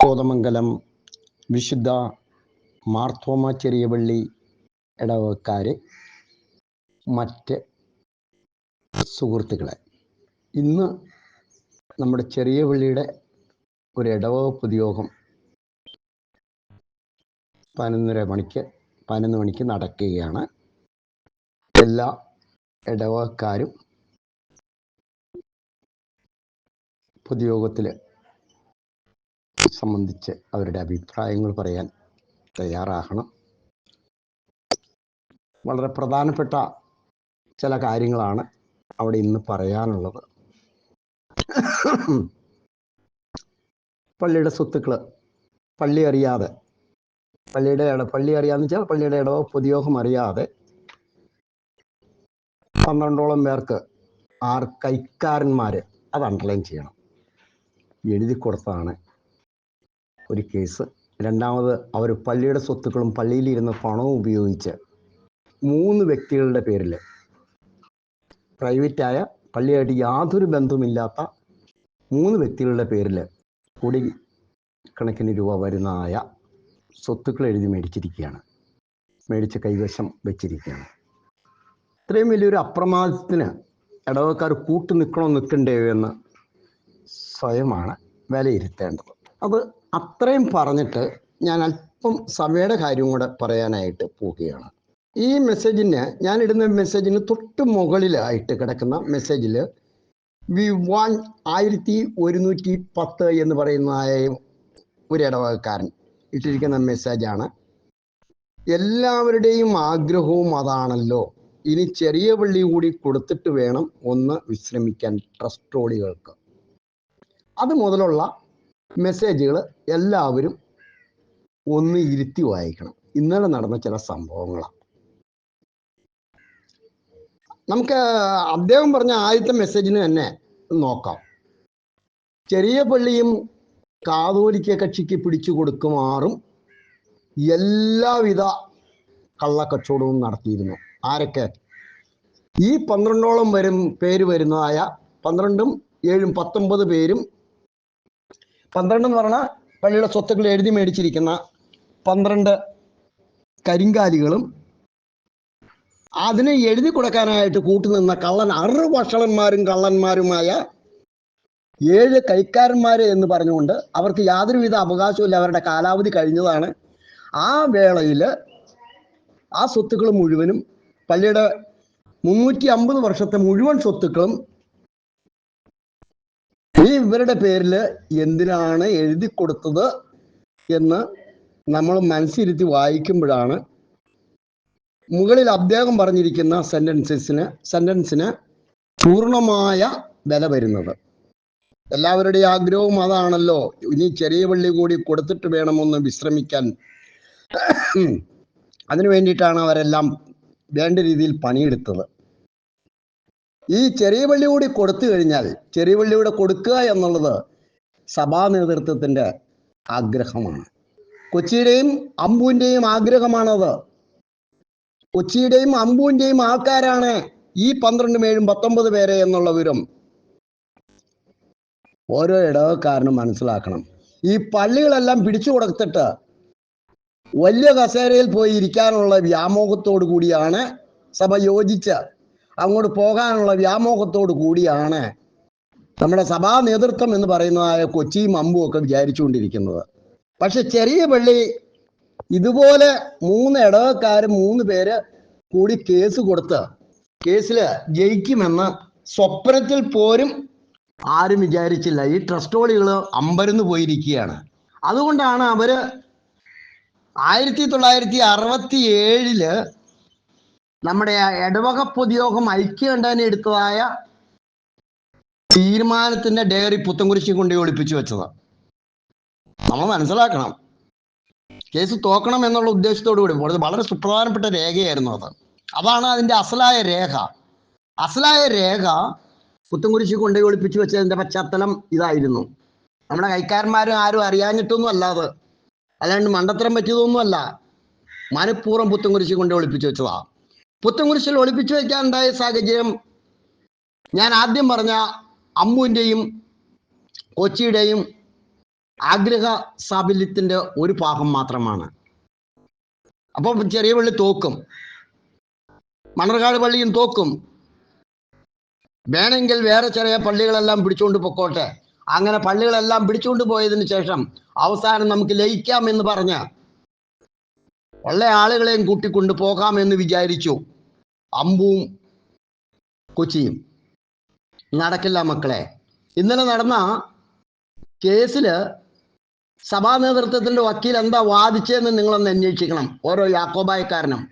കോതമംഗലം വിശുദ്ധ മാർത്തോമ ചെറിയ പള്ളി ഇടവക്കാര് മറ്റ് സുഹൃത്തുക്കളെ. ഇന്ന് നമ്മുടെ ചെറിയ പള്ളിയുടെ ഒരു ഇടവകുപ്പ് ഉദ്യോഗം പതിനൊന്നര മണിക്ക് പതിനൊന്ന് മണിക്ക് നടക്കുകയാണ്. എല്ലാ ഇടവകക്കാരും പൊതുയോഗത്തിൽ സംബന്ധിച്ച് അവരുടെ അഭിപ്രായങ്ങൾ പറയാൻ തയ്യാറാകണം. വളരെ പ്രധാനപ്പെട്ട ചില കാര്യങ്ങളാണ് അവിടെ ഇന്ന് പറയാനുള്ളത്. പള്ളിയുടെ സ്വത്തുക്കൾ പള്ളി അറിയാതെ പള്ളിയുടെ ഇട പള്ളി അറിയാന്ന് വെച്ചാൽ പള്ളിയുടെ ഇടവോ പൊതുയോഗം അറിയാതെ പന്ത്രണ്ടോളം പേർക്ക് ആർ കൈക്കാരന്മാർ അത് അണ്ടർലൈൻ ചെയ്യണം. എഴുതി കൊടുത്തതാണ് ഒരു കേസ്. രണ്ടാമത് അവർ പള്ളിയുടെ സ്വത്തുക്കളും പള്ളിയിലിരുന്ന പണവും ഉപയോഗിച്ച് മൂന്ന് വ്യക്തികളുടെ പേരിൽ പ്രൈവറ്റായ പള്ളിയായിട്ട് യാതൊരു ബന്ധവുമില്ലാത്ത മൂന്ന് വ്യക്തികളുടെ പേരിൽ കൂടി കണക്കിന് രൂപ വരുന്നതായ സ്വത്തുക്കൾ എഴുതി മേടിച്ചിരിക്കുകയാണ്. മേടിച്ച് കൈവശം വെച്ചിരിക്കുകയാണ്. ഇത്രയും വലിയൊരു അപ്രമാദത്തിന് ഇടവക്കാർ കൂട്ടു നിൽക്കണോ നിൽക്കണ്ടയോ എന്ന് സ്വയമാണ് വിലയിരുത്തേണ്ടത്. അത് അത്രയും പറഞ്ഞിട്ട് ഞാൻ അല്പം സഭയുടെ കാര്യം കൂടെ പറയാനായിട്ട് പോവുകയാണ്. ഈ മെസ്സേജിന് ഞാൻ ഇടുന്ന മെസ്സേജിന് തൊട്ട് മുകളിലായിട്ട് കിടക്കുന്ന മെസ്സേജിൽ വി വാൻ ആയിരത്തി ഒരുന്നൂറ്റി പത്ത് എന്ന് പറയുന്നതായ ഒരു ഇടവകക്കാരൻ ഇട്ടിരിക്കുന്ന മെസ്സേജാണ് എല്ലാവരുടെയും ആഗ്രഹവും അതാണല്ലോ. ഇനി ചെറിയ പള്ളി കൂടി കൊടുത്തിട്ട് വേണം ഒന്ന് വിശ്രമിക്കാൻ ട്രസ്റ്റോളികൾക്ക് അത് മുതലുള്ള മെസ്സേജുകൾ എല്ലാവരും ഒന്ന് ഇരുത്തി വായിക്കണം. ഇന്നലെ നടന്ന ചില സംഭവങ്ങളാണ്. നമുക്ക് അദ്ദേഹം പറഞ്ഞ ആദ്യത്തെ മെസ്സേജിന് തന്നെ നോക്കാം. ചെറിയ പള്ളിയും കാതോലിക്ക കക്ഷിക്ക് പിടിച്ചു കൊടുക്കുമാറും എല്ലാവിധ കള്ളക്കച്ചവടവും നടത്തിയിരുന്നു. ആരൊക്കെ? ഈ പന്ത്രണ്ടോളം വരും പേര് വരുന്നതായ പന്ത്രണ്ടും ഏഴും പത്തൊമ്പത് പേരും പന്ത്രണ്ട് എന്ന് പറഞ്ഞാൽ പള്ളിയുടെ സ്വത്തുക്കൾ എഴുതി മേടിച്ചിരിക്കുന്ന പന്ത്രണ്ട് കരിങ്കാലികളും അതിനെ എഴുതി കൊടുക്കാനായിട്ട് കൂട്ടുനിന്ന കള്ളൻ അറു വഷളന്മാരും കള്ളന്മാരുമായ ഏഴ് കൈക്കാരന്മാര് എന്ന് പറഞ്ഞുകൊണ്ട് അവർക്ക് യാതൊരുവിധ അവകാശവും അവരുടെ കാലാവധി കഴിഞ്ഞതാണ്. ആ വേളയിൽ ആ സ്വത്തുക്കൾ മുഴുവനും പള്ളിയുടെ മുന്നൂറ്റി അമ്പത് വർഷത്തെ മുഴുവൻ സ്വത്തുക്കളും ഇവരുടെ പേരിൽ എന്തിനാണ് എഴുതി കൊടുത്തത് എന്ന് നമ്മൾ മനസ്സിരുത്തി വായിക്കുമ്പോഴാണ് മുകളിൽ അദ്ദേഹം പറഞ്ഞിരിക്കുന്ന സെന്റൻസിന് സെന്റൻസിന് പൂർണമായ വില വരുന്നത്. എല്ലാവരുടെയും ആഗ്രഹവും അതാണല്ലോ. ഇനി ചെറിയ പള്ളി കൂടി കൊടുത്തിട്ട് വേണമെന്ന് വിശ്രമിക്കാൻ. അതിനു വേണ്ടിയിട്ടാണ് അവരെല്ലാം വേണ്ട രീതിയിൽ പണിയെടുത്തത്. ഈ ചെറിയ പള്ളി കൂടി കൊടുത്തു കഴിഞ്ഞാൽ ചെറിയ പള്ളിയുടെ കൊടുക്കുക എന്നുള്ളത് സഭാ നേതൃത്വത്തിന്റെ ആഗ്രഹമാണ്. കൊച്ചിയുടെയും അമ്പുവിന്റെയും ആഗ്രഹമാണത്. കൊച്ചിയുടെയും അമ്പുവിന്റെയും ആൾക്കാരാണ് ഈ പന്ത്രണ്ടും ഏഴും പത്തൊമ്പത് പേരെ എന്നുള്ള വിവരം ഓരോ ഇടവക്കാരനും മനസ്സിലാക്കണം. ഈ പള്ളികളെല്ലാം പിടിച്ചു കൊടുത്തിട്ട് വലിയ കസേരയിൽ പോയി ഇരിക്കാനുള്ള വ്യാമോഹത്തോടു കൂടിയാണ് സഭ യോജിച്ച് അങ്ങോട്ട് പോകാനുള്ള വ്യാമോഹത്തോടു കൂടിയാണ് നമ്മുടെ സഭാ നേതൃത്വം എന്ന് പറയുന്നതായ കൊച്ചിയും അമ്പും ഒക്കെ വിചാരിച്ചുകൊണ്ടിരിക്കുന്നത്. പക്ഷെ ചെറിയ പള്ളി ഇതുപോലെ മൂന്ന് ഇടവക്കാർ മൂന്ന് പേര് കൂടി കേസ് കൊടുത്ത് കേസിൽ ജയിക്കുമെന്ന് സ്വപ്നത്തിൽ പോലും ആരും വിചാരിച്ചില്ല. ഈ ട്രസ്റ്റോളികൾ അമ്പരന്ന് പോയിരിക്കുകയാണ്. അതുകൊണ്ടാണ് അവർ ആയിരത്തി തൊള്ളായിരത്തി അറുപത്തി ഏഴിൽ നമ്മുടെ ഇടവക പൊതുയോഗം ഐക്യകണ്ഠേന എടുത്തതായ തീരുമാനത്തിന്റെ ഡയറി പുത്തൻകുരിശി കൊണ്ട് ഒളിപ്പിച്ചു വെച്ചത്. നമ്മൾ മനസ്സിലാക്കണം. കേസ് തോക്കണം എന്നുള്ള ഉദ്ദേശത്തോടു കൂടി. വളരെ സുപ്രധാനപ്പെട്ട രേഖയായിരുന്നു അത്. അതാണ് അതിന്റെ അസലായ രേഖ. അസലായ രേഖ പുത്തൻകുരിശി കൊണ്ട് ഒളിപ്പിച്ചു വെച്ചതിന്റെ പശ്ചാത്തലം ഇതായിരുന്നു. നമ്മുടെ കൈക്കാരന്മാരും ആരും അറിയാഞ്ഞിട്ടൊന്നും അല്ലാതെ അല്ലാണ്ട് മണ്ടത്തരം പറ്റിയതൊന്നും അല്ല മനഃപൂർവം പുത്തൻകുരിശി കൊണ്ട് ഒളിപ്പിച്ചു വെച്ചതാ. പുത്തൻകുരിശിൽ ഒളിപ്പിച്ചു വെക്കാനുണ്ടായ സാഹചര്യം ഞാൻ ആദ്യം പറഞ്ഞ അമ്മുവിന്റെയും കൊച്ചിയുടെയും ആഗ്രഹ സാഫല്യത്തിന്റെ ഒരു ഭാഗം മാത്രമാണ്. അപ്പോൾ ചെറിയ പള്ളി തോക്കും. മണർകാട് പള്ളിയും തോക്കും. വേണമെങ്കിൽ വേറെ ചെറിയ പള്ളികളെല്ലാം പിടിച്ചുകൊണ്ട് പൊക്കോട്ടെ. അങ്ങനെ പള്ളികളെല്ലാം പിടിച്ചുകൊണ്ട് പോയതിനു ശേഷം അവസാനം നമുക്ക് ലയിക്കാം എന്ന് പറഞ്ഞ് ഉള്ള ആളുകളെയും കൂട്ടിക്കൊണ്ട് പോകാമെന്ന് വിചാരിച്ചു. അമ്പുവും കൊച്ചിയും. നടക്കില്ല മക്കളെ. ഇന്നലെ നടന്ന കേസിൽ സഭാ നേതൃത്വത്തിന്റെ വക്കീൽ എന്താ വാദിച്ചതെന്ന് നിങ്ങളൊന്ന് അന്വേഷിക്കണം. ഓരോ യാക്കോബായക്കാരനും.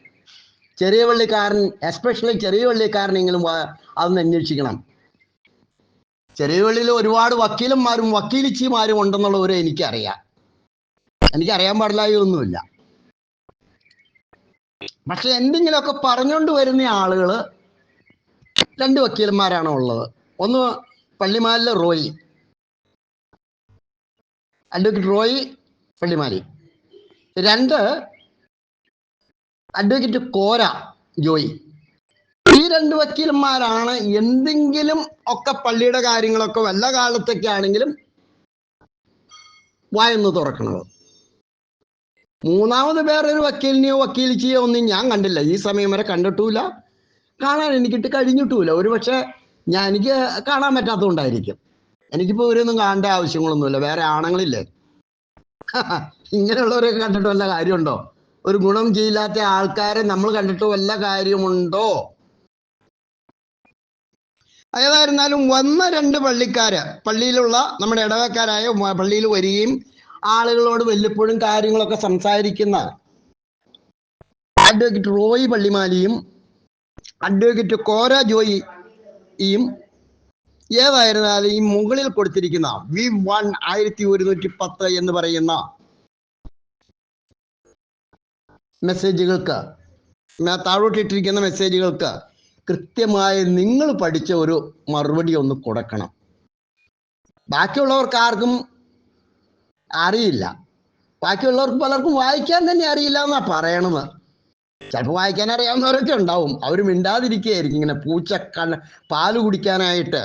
ചെറിയ പള്ളിക്കാരൻ എസ്പെഷ്യലി ചെറിയ പള്ളിക്കാരനെങ്കിലും അതൊന്ന് അന്വേഷിക്കണം. ചെറിയ പള്ളിയിൽ ഒരുപാട് വക്കീലന്മാരും വക്കീലിച്ചിമാരും ഉണ്ടെന്നുള്ളവരെ എനിക്കറിയാം. എനിക്കറിയാൻ പാടില്ലായൊന്നുമില്ല പക്ഷെ എന്തെങ്കിലുമൊക്കെ പറഞ്ഞുകൊണ്ട് വരുന്ന ആളുകൾ രണ്ട് വക്കീലന്മാരാണ് ഉള്ളത്. ഒന്ന് പള്ളിമാലിലെ റോയി. അഡ്വക്കേറ്റ് റോയി പള്ളിമാലി. രണ്ട് അഡ്വക്കേറ്റ് കോര ജോയി. ഈ രണ്ട് വക്കീലന്മാരാണ് എന്തെങ്കിലും ഒക്കെ പള്ളിയുടെ കാര്യങ്ങളൊക്കെ വല്ല കാലത്തൊക്കെ ആണെങ്കിലും വായന്ന് തുറക്കണത് മൂന്നാമത് വേറൊരു വക്കീലിനെയോ വക്കീലിച്ചിയോ ഒന്നും ഞാൻ കണ്ടില്ല. ഈ സമയം വരെ കണ്ടിട്ടുമില്ല. കാണാൻ എനിക്കിട്ട് കഴിഞ്ഞിട്ടുമില്ല. ഒരു പക്ഷെ ഞാൻ എനിക്ക് കാണാൻ പറ്റാത്തതുകൊണ്ടായിരിക്കും. എനിക്കിപ്പോ ഇവരൊന്നും കാണേണ്ട ആവശ്യങ്ങളൊന്നുമില്ല. വേറെ ആണുങ്ങളില്ലേ? ഇങ്ങനെയുള്ളവരൊക്കെ കണ്ടിട്ട് വല്ല കാര്യമുണ്ടോ? ഒരു ഗുണം ചെയ്യില്ലാത്ത ആൾക്കാരെ നമ്മൾ കണ്ടിട്ട് വല്ല കാര്യമുണ്ടോ? ഏതായിരുന്നാലും വന്ന രണ്ട് പള്ളിക്കാര് പള്ളിയിലുള്ള നമ്മുടെ ഇടവക്കാരായ പള്ളിയിൽ വരികയും ആളുകളോട് വല്ലപ്പോഴും കാര്യങ്ങളൊക്കെ സംസാരിക്കുന്ന അഡ്വക്കേറ്റ് റോയി പള്ളിമാലിയും അഡ്വക്കേറ്റ് കോര ജോയിയും ഏതായിരുന്നാലും ഈ മുകളിൽ കൊടുത്തിരിക്കുന്ന വി വൺ ആയിരത്തി ഒരുന്നൂറ്റി പത്ത് എന്ന് പറയുന്ന മെസ്സേജുകൾക്ക് താഴോട്ടിട്ടിരിക്കുന്ന മെസ്സേജുകൾക്ക് കൃത്യമായി നിങ്ങൾ പഠിച്ച ഒരു മറുപടി ഒന്ന് കൊടുക്കണം. ബാക്കിയുള്ളവർക്ക് ആർക്കും അറിയില്ല. ബാക്കിയുള്ളവർക്ക് പലർക്കും വായിക്കാൻ തന്നെ അറിയില്ല എന്നാ പറയണത്. ചിലപ്പോൾ വായിക്കാൻ അറിയാവുന്നവരൊക്കെ ഉണ്ടാവും. അവർ മിണ്ടാതിരിക്കുകയായിരിക്കും. ഇങ്ങനെ പൂച്ച കണ്ണ് പാൽ കുടിക്കാനായിട്ട്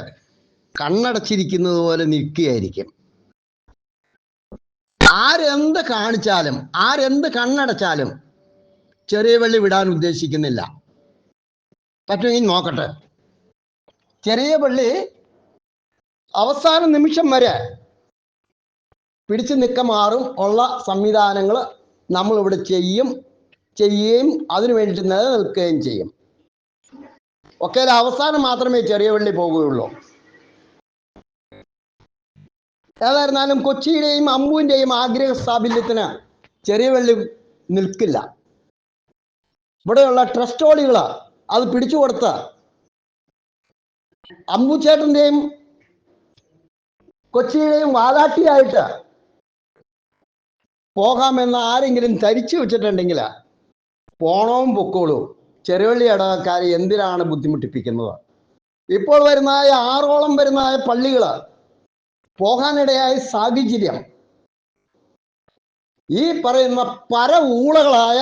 കണ്ണടച്ചിരിക്കുന്നത് പോലെ നിൽക്കുകയായിരിക്കും. ആരെന്ത് കാണിച്ചാലും ആരെന്ത് കണ്ണടച്ചാലും ചെറിയ വെള്ളി വിടാൻ ഉദ്ദേശിക്കുന്നില്ല. പറ്റുമെങ്കിൽ നോക്കട്ടെ. ചെറിയ പള്ളി അവസാന നിമിഷം വരെ പിടിച്ചു നിൽക്കമാറും ഉള്ള സംവിധാനങ്ങൾ നമ്മളിവിടെ ചെയ്യും ചെയ്യുകയും അതിനു വേണ്ടിയിട്ട് നിലനിൽക്കുകയും ചെയ്യും. ഒക്കെ അവസാനം മാത്രമേ ചെറിയ വെള്ളി പോകുകയുള്ളൂ. ഏതായിരുന്നാലും കൊച്ചിയുടെയും അമ്പുവിന്റെയും ആഗ്രഹ സാബല്യത്തിന് ചെറിയ വെള്ളി നിൽക്കില്ല. ഇവിടെയുള്ള ട്രസ്റ്റോളികൾ അത് പിടിച്ചു കൊടുത്ത് അമ്പുചേട്ടന്റെയും കൊച്ചിയുടെയും വാലാട്ടിയായിട്ട് പോകാമെന്ന് ആരെങ്കിലും ധരിച്ചു വെച്ചിട്ടുണ്ടെങ്കിൽ പോണവും പൊക്കോളൂ. ചെറുവള്ളി ഇടവക്കാരെ എന്തിനാണ് ബുദ്ധിമുട്ടിപ്പിക്കുന്നത്? ഇപ്പോൾ വരുന്നതായ ആറോളം വരുന്നതായ പള്ളികൾ പോകാനിടയായ സാഹചര്യം. ഈ പറയുന്ന പര ഊളകളായ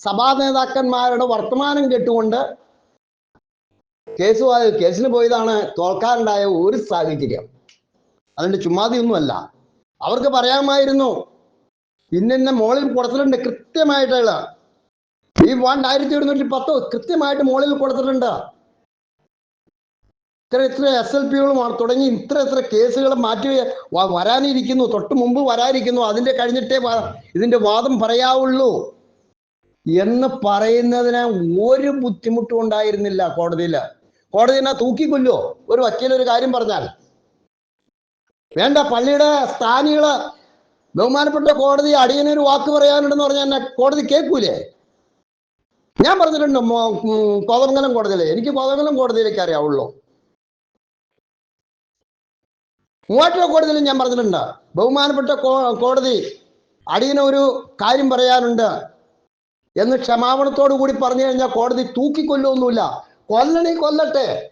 സഭാ നേതാക്കന്മാരുടെ വർത്തമാനം കേട്ടുകൊണ്ട് കേസ് കേസിന് പോയതാണ് തോൽക്കാനുണ്ടായ ഒരു സാഹചര്യം. അതിന്റെ ചുമ്മാതിയൊന്നുമല്ല. അവർക്ക് പറയാമായിരുന്നു ഇന്നിന്ന മോളിൽ കൊടുത്തിട്ടുണ്ട് കൃത്യമായിട്ടുള്ള ഈ വൺ ആയിരത്തി ഒരുന്നൂറ്റി പത്ത് കൃത്യമായിട്ട് മോളിൽ കൊടുത്തിട്ടുണ്ട്. ഇത്ര ഇത്ര എസ് എൽ പികളും തുടങ്ങി ഇത്ര ഇത്ര കേസുകൾ മാറ്റി വരാനിരിക്കുന്നു തൊട്ട് മുമ്പ് വരാനിരിക്കുന്നു അതിന്റെ കഴിഞ്ഞിട്ടേ ഇതിന്റെ വാദം പറയാവുള്ളൂ. എന്ന് പറയുന്നതിന് ഒരു ബുദ്ധിമുട്ടും ഉണ്ടായിരുന്നില്ല കോടതിയിൽ കോടതിനെ തൂക്കിക്കൊല്ലോ ഒരു വക്കീൽ ഒരു കാര്യം പറഞ്ഞാൽ. വേണ്ട പള്ളിയുടെ സ്ഥാനികൾ ബഹുമാനപ്പെട്ട കോടതി അടിയനൊരു വാക്ക് പറയാനുണ്ടെന്ന് പറഞ്ഞാൽ എന്നെ കോടതി കേൾക്കൂലേ? ഞാൻ പറഞ്ഞിട്ടുണ്ട് കോതമംഗലം കോടതിയിലെ. എനിക്ക് കോതമംഗലം കോടതിയിലേക്ക് അറിയാവുള്ളൂ. മൂവാറ്റുപുഴ കോടതിയിലും ഞാൻ പറഞ്ഞിട്ടുണ്ട്. ബഹുമാനപ്പെട്ട കോടതി അടിയന ഒരു കാര്യം പറയാനുണ്ട്. എന്ന് ക്ഷമാപണത്തോടു കൂടി പറഞ്ഞു കഴിഞ്ഞാൽ കോടതി തൂക്കിക്കൊല്ലൊന്നുമില്ല കൊല്ലണേ കൊല്ലട്ടെ.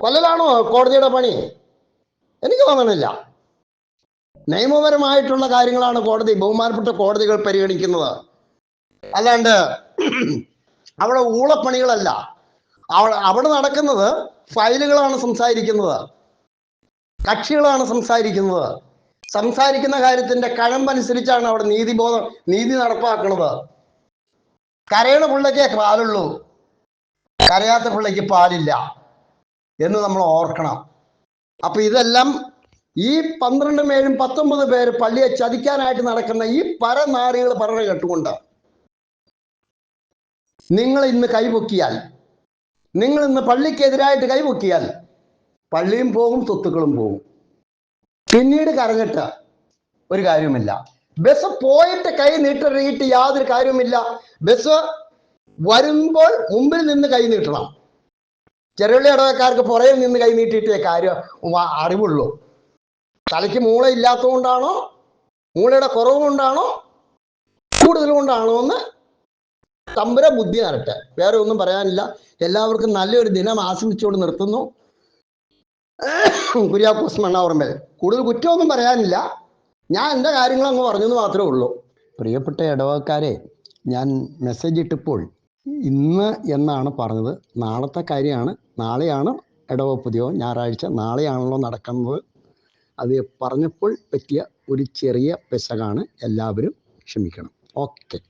കൊല്ലലാണോ കോടതിയുടെ പണി? എനിക്ക് തോന്നണില്ല. നിയമപരമായിട്ടുള്ള കാര്യങ്ങളാണ് കോടതി ബഹുമാനപ്പെട്ട കോടതികൾ പരിഗണിക്കുന്നത്. അല്ലാണ്ട് അവിടെ ഊളപ്പണികളല്ല. അവിടെ അവിടെ നടക്കുന്നത് ഫയലുകളാണ് സംസാരിക്കുന്നത്. കക്ഷികളാണ് സംസാരിക്കുന്നത്. സംസാരിക്കുന്ന കാര്യത്തിന്റെ കഴമ്പനുസരിച്ചാണ് അവിടെ നീതിബോധം നീതി നടപ്പാക്കുന്നത്. കരയണ പിള്ളയ്ക്കേ പാലുള്ളൂ. കരയാത്ത പിള്ളയ്ക്ക് പാലില്ല എന്ന് നമ്മൾ ഓർക്കണം. അപ്പൊ ഇതെല്ലാം ഈ പന്ത്രണ്ട് പേരും പത്തൊമ്പത് പേര് പള്ളിയെ ചതിക്കാനായിട്ട് നടക്കുന്ന ഈ പരനാറികൾ പറഞ്ഞു കേട്ടുകൊണ്ട്. നിങ്ങൾ ഇന്ന് കൈപൊക്കിയാൽ നിങ്ങൾ ഇന്ന് പള്ളിക്കെതിരായിട്ട് കൈപൊക്കിയാൽ പള്ളിയും പോകും സ്വത്തുക്കളും പോകും. പിന്നീട് കരഞ്ഞിട്ട് ഒരു കാര്യവുമില്ല. ബസ് പോയിട്ട് കൈ നീട്ടിറങ്ങിയിട്ട് യാതൊരു കാര്യവുമില്ല. ബസ് വരുമ്പോൾ മുമ്പിൽ നിന്ന് കൈ നീട്ടണം. ചെറിയ ഇടവക്കാർക്ക് പുറകിൽ നിന്ന് കൈ നീട്ടിയിട്ടേ കാര്യം അറിവുള്ളൂ. തലയ്ക്ക് മൂള ഇല്ലാത്തതുകൊണ്ടാണോ? മൂളയുടെ കുറവ് കൊണ്ടാണോ കൂടുതൽ കൊണ്ടാണോ എന്ന് തമ്പുര ബുദ്ധി തരട്ടെ വേറെ ഒന്നും പറയാനില്ല. എല്ലാവർക്കും നല്ലൊരു ദിനം ആശംസിച്ചുകൊണ്ട് നിർത്തുന്നു. കുര്യാക്കോസ് മണ്ണാവർമ്മൽ. കൂടുതൽ കുറ്റമൊന്നും പറയാനില്ല. ഞാൻ എന്റെ കാര്യങ്ങൾ അങ്ങ് പറഞ്ഞെന്ന് മാത്രമേ ഉള്ളൂ. പ്രിയപ്പെട്ട ഇടവക്കാരെ ഞാൻ മെസ്സേജ് ഇട്ടപ്പോൾ ഇന്ന് എന്നാണ് പറഞ്ഞത്? നാളത്തെ കാര്യമാണ്. നാളെയാണ് ഇടവ പുതിയോ ഞായറാഴ്ച നാളെയാണല്ലോ നടക്കുന്നത്. അത് പറഞ്ഞപ്പോൾ പറ്റിയ ഒരു ചെറിയ പെശകാണ് എല്ലാവരും ക്ഷമിക്കണം. ഓക്കെ.